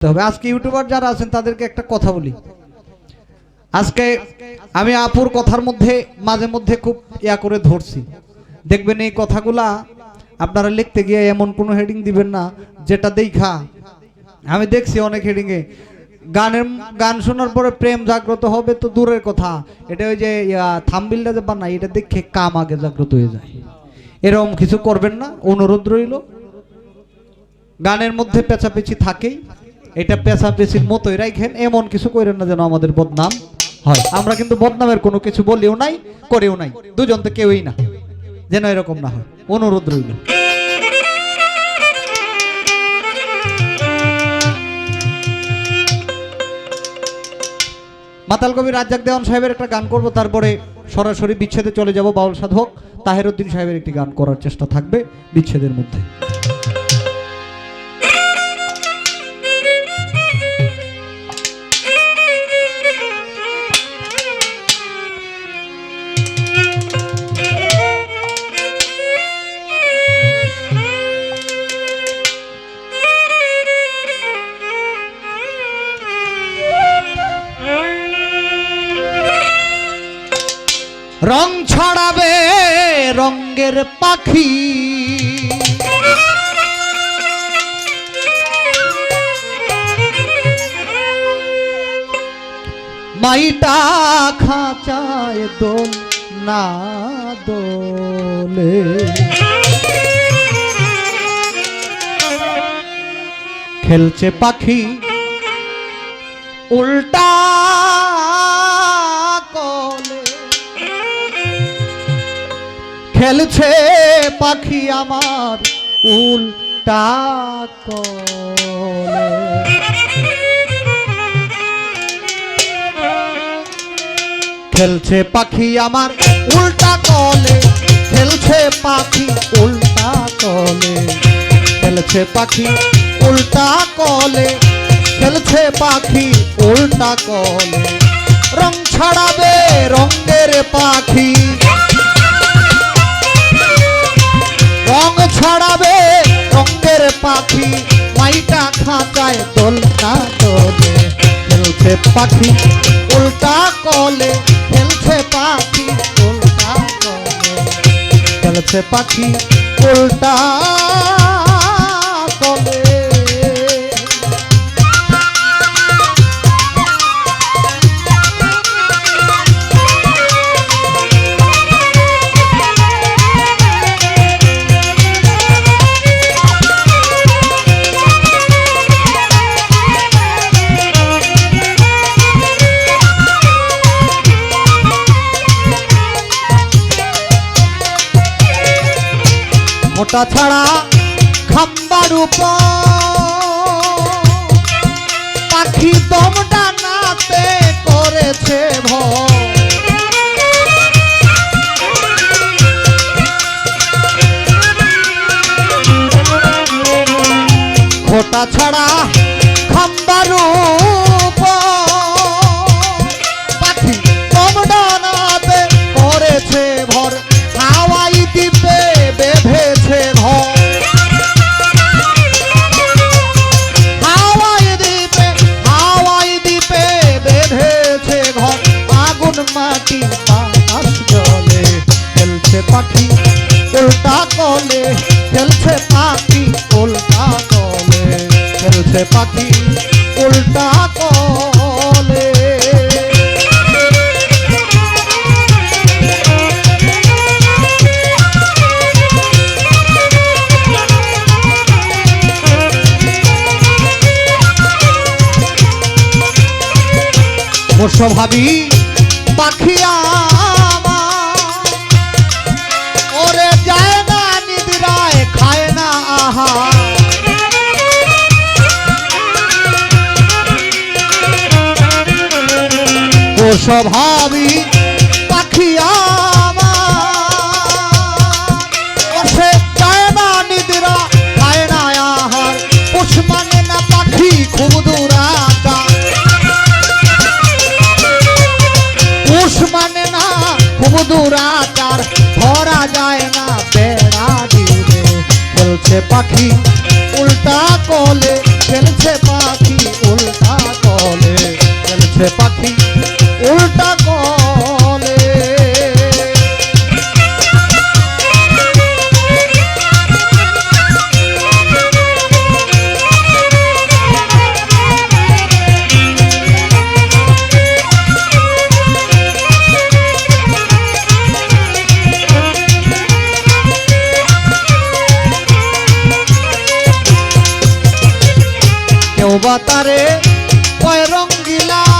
তবে আজকে ইউটিউবার যারা আছেন, তাদেরকে একটা কথা বলি। আজকে আমি আপুর কথার মধ্যে, মাঝে মধ্যে খুব ইয়া করে ধরছি। দেখবেন এই কথাগুলা আপনারা লিখতে গিয়ে এমন কোনো হেডিং দিবেন না, যেটা দেখা। আমি দেখছি অনেক হেডিংয়ে গানের গান শোনার পরে প্রেম জাগ্রত হবে তো দূরের কথা। এটা ওই যে থামবিলটা যে বানাই এটা দেখে কাম আগে জাগ্রত হয়ে যায়। এরকম কিছু করবেন না, অনুরোধ রইল। গানের মধ্যে পেঁচাপেচি থাকেই। এটা পেঁচাপেচির মতোই রাখেন এমন কিছু করেন না যেন আমাদের বদনাম হয়। আমরা কিন্তু বদনামের কোনো কিছু বলিও নাই, করেও নাই। দুজন তো কেউই না, যেন এরকম না হয়। অনুরোধ রইল। মাতাল কবি রাজ্জাক দেওয়ান সাহেবের একটা গান করব, তারপরে সরাসরি বিচ্ছেদে চলে যাব বাউল সাধক। তাহেরউদ্দিন সাহেবের একটি গান করার চেষ্টা থাকবে বিচ্ছেদের মধ্যে। রং ছড়াবে রঙ্গের পাখি। মাইটা খাঁচায় দোল না দোলে। খেলছে পাখি উল্টা খেলছে পাখি আমার উল্টা কলে। খেলছে পাখি আমার উল্টা কলে। খেলছে পাখি উল্টা কলে। খেলছে পাখি উল্টা কলে। খেলছে পাখি উল্টা কলে। রং ছাড়াবে রঙের পাখি। ছড়াবে রঙের পাখি, মাইটা খাঁচায় দোলনা দোলে খেলছে পাখি, উল্টা কলে, খেলছে পাখি, উল্টা কলে। খেলছে পাখি, উল্টা মোটা ছাড়া খাম্বার পাখি দম নাতে করেছে ভয়। খোটা ছাড়া পাখি উল্টা কলে খেলছে পাখি উল্টা কলে খেলছে পাখি উল্টা কলে। বর্ষ ভাবি পাখি ও স্বভাবী পাখি আমার। যায় না নিদ্রা, খায় না আহার। পুষ মানে না পাখি, খুব দূরাতা পুষ মানে না খুব দূরাচার ধরা যায় না বেড়া দিলে। খেলছে পাখি, উল্টা কলে। খেলছে পাখি খেলছে পাখি উল্টা কলে। কেউ বা তারে কয় রঙ্গিলা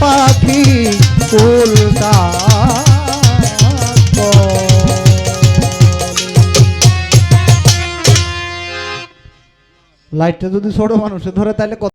পাখি উল্টা কলে লাইটটা যদি ছোট মানুষে ধরে তাহলে কত